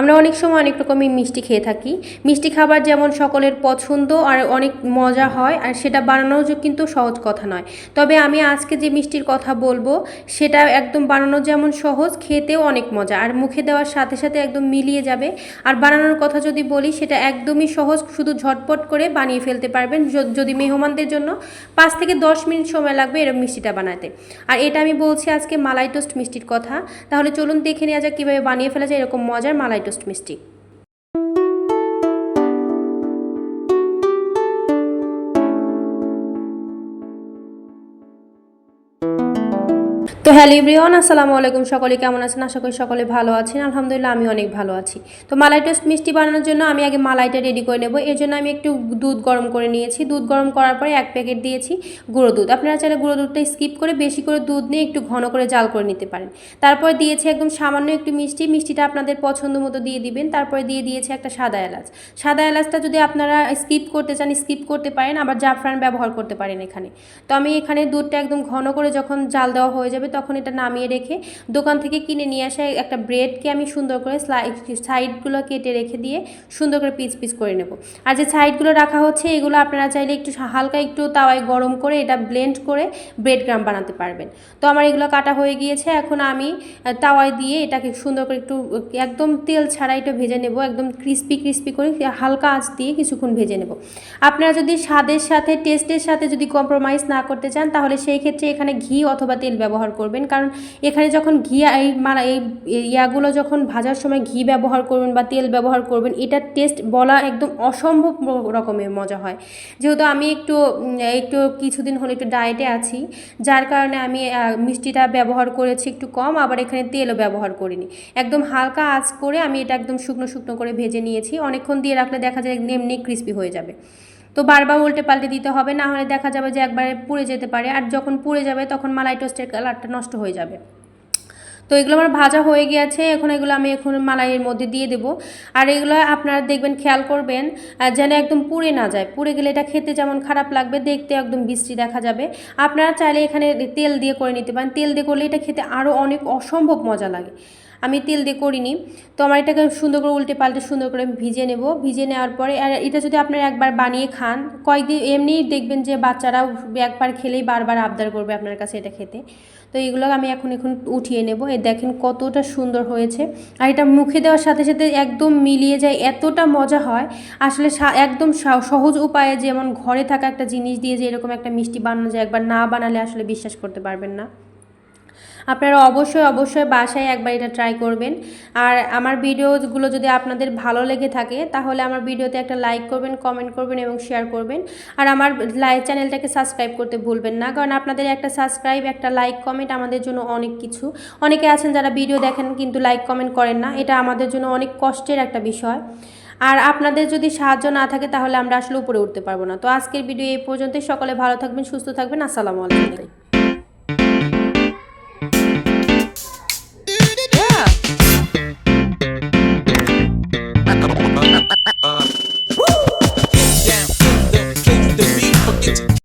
আমরা অনেক সময় অনেক রকমের মিষ্টি খেয়ে থাকি। মিষ্টি খাবার যেমন সকলের পছন্দ আর অনেক মজা হয়, আর সেটা বানানোও কিন্তু সহজ কথা নয়। তবে আমি আজকে যে মিষ্টির কথা বলব, সেটা একদম বানানো যেমন সহজ, খেতেও অনেক মজা। আর মুখে দেওয়ার সাথে সাথে একদম মিলিয়ে যাবে। আর বানানোর কথা যদি বলি, সেটা একদমই সহজ, শুধু ঝটপট করে বানিয়ে ফেলতে পারবেন যদি মেহমানদের জন্য পাঁচ থেকে দশ মিনিট সময় লাগবে এরকম মিষ্টিটা বানাতে। আর এটা আমি বলছি আজকে মালাই টোস্ট মিষ্টির কথা। তাহলে চলুন দেখে নেওয়া যাক কীভাবে বানিয়ে ফেলা যায়, এরকম মজার মালাই টোস্ট মিষ্টি তো হ্যালো ইব্রিওয়ান আসসালামু আলাইকুম সকলে, কেমন আছেন? আশা করি সকলে ভালো আছেন। আলহামদুলিল্লাহ আমি অনেক ভালো আছি। তো মালাই টোস্ট মিষ্টি বানানোর জন্য আমি আগে মালাইটা রেডি করে নেব। এর জন্য আমি একটু দুধ গরম করে নিয়েছি। দুধ গরম করার পরে এক প্যাকেট দিয়েছি গুঁড়ো দুধ। আপনারা চাইলে গুঁড়ো দুধটা স্কিপ করে বেশি করে দুধ নিয়ে একটু ঘন করে জাল করে নিতে পারেন। তারপরে দিয়েছি একদম সামান্য একটু মিষ্টি। মিষ্টিটা আপনাদের পছন্দ মতো দিয়ে দিবেন। তারপরে দিয়ে দিয়েছি একটা সাদা এলাচ। সাদা এলাচটা যদি আপনারা স্কিপ করতে চান স্কিপ করতে পারেন। আবার জাফরান ব্যবহার করতে পারেন এখানে। তো আমি এখানে দুধটা একদম ঘন করে যখন জাল দেওয়া হয়ে যাবে তখন এটা নামিয়ে রেখে দোকান থেকে কিনে নিয়ে আসা একটা ব্রেডকে আমি সুন্দর করে সাইডগুলো কেটে রেখে দিয়ে সুন্দর করে পিস পিস করে নেব। আর যে সাইডগুলো রাখা হচ্ছে, এগুলো আপনারা চাইলে একটু হালকা একটু তাওয়ায় গরম করে এটা ব্লেন্ড করে ব্রেড গ্রাম বানাতে পারবেন। তো আমার এগুলো কাটা হয়ে গিয়েছে, এখন আমি তাওয়ায় দিয়ে এটাকে সুন্দর করে একটু, একদম তেল ছাড়া এটা ভেজে নেব, একদম ক্রিস্পি ক্রিস্পি করে হালকা আঁচ দিয়ে কিছুক্ষণ ভেজে নেব। আপনারা যদি স্বাদের সাথে টেস্টের সাথে যদি কম্প্রোমাইজ না করতে চান, তাহলে সেই ক্ষেত্রে এখানে ঘি অথবা তেল ব্যবহার করবেন। কারণ এখানে যখন ঘি এই মানে এই ইয়াগুলো যখন ভাজার সময় ঘি ব্যবহার করবেন বা তেল ব্যবহার করবেন, এটার টেস্ট বলা একদম অসম্ভব রকমের মজা হয়। যেহেতু আমি একটু একটু কিছুদিন হলো একটু ডায়েটে আছি, যার কারণে আমি মিষ্টিটা ব্যবহার করেছি একটু কম, আবার এখানে তেলও ব্যবহার করিনি। একদম হালকা আঁচ করে আমি এটা একদম শুকনো শুকনো করে ভেজে নিয়েছি। অনেকক্ষণ দিয়ে রাখলে দেখা যায় এমনি ক্রিস্পি হয়ে যাবে। তো বারবার উল্টে পাল্টে দিতে হবে, না হলে দেখা যাবে যে একবারে পুড়ে যেতে পারে, আর যখন পুড়ে যাবে তখন মালাই টোস্টের কালারটা নষ্ট হয়ে যাবে। তো এগুলো আমার ভাজা হয়ে গিয়েছে, এখন এগুলো আমি এখন মালাইয়ের মধ্যে দিয়ে দেবো। আর এগুলো আপনারা দেখবেন, খেয়াল করবেন যেন একদম পুড়ে না যায়। পুড়ে গেলে এটা খেতে যেমন খারাপ লাগবে, দেখতে একদম বৃষ্টি দেখা যাবে। আপনারা চাইলে এখানে তেল দিয়ে করে নিতে পারেন। তেল দিয়ে করলে এটা খেতে আরও অনেক অসম্ভব মজা লাগে। আমি তেল দিয়ে করিনি। তো আমার এটাকে সুন্দর করে উল্টে পাল্টে সুন্দর করে ভিজে নেব। ভিজে নেওয়ার পরে, আর এটা যদি আপনারা একবার বানিয়ে খান, কয়েকদিন এমনিই দেখবেন যে বাচ্চারা একবার খেলেই বারবার আবদার করবে আপনার কাছে এটা খেতে। তো এগুলো আমি এখন এখন উঠিয়ে নেব। এই দেখেন কতটা সুন্দর হয়েছে। আর এটা মুখে দেওয়ার সাথে সাথে একদম মিলিয়ে যায়, এতটা মজা হয়। আসলে একদম সহজ উপায়ে যেমন ঘরে থাকা একটা জিনিস দিয়ে যে এরকম একটা মিষ্টি বানানো যায়, একবার না বানালে আসলে বিশ্বাস করতে পারবেন না। আপনারা অবশ্যই অবশ্যই বাসায় একবার এটা ট্রাই করবেন। আর আমার ভিডিওগুলো যদি আপনাদের ভালো লেগে থাকে, তাহলে আমার ভিডিওতে একটা লাইক করবেন কমেন্ট করবেন এবং শেয়ার করবেন। আর আমার লাইভ চ্যানেলটাকে সাবস্ক্রাইব করতে ভুলবেন না, কারণ আপনাদের একটা সাবস্ক্রাইব একটা লাইক কমেন্ট আমাদের জন্য অনেক কিছু। অনেকে আছেন যারা ভিডিও দেখেন কিন্তু লাইক কমেন্ট করেন না, এটা আমাদের জন্য অনেক কষ্টের একটা বিষয়। আর আপনাদের যদি সাহায্য না থাকে, তাহলে আমরা আসলে উপরে উঠতে পারব না। তো আজকের ভিডিও এই পর্যন্তই। সকলে ভালো থাকবেন, সুস্থ থাকবেন। আসসালামু আলাইকুম। Yeah.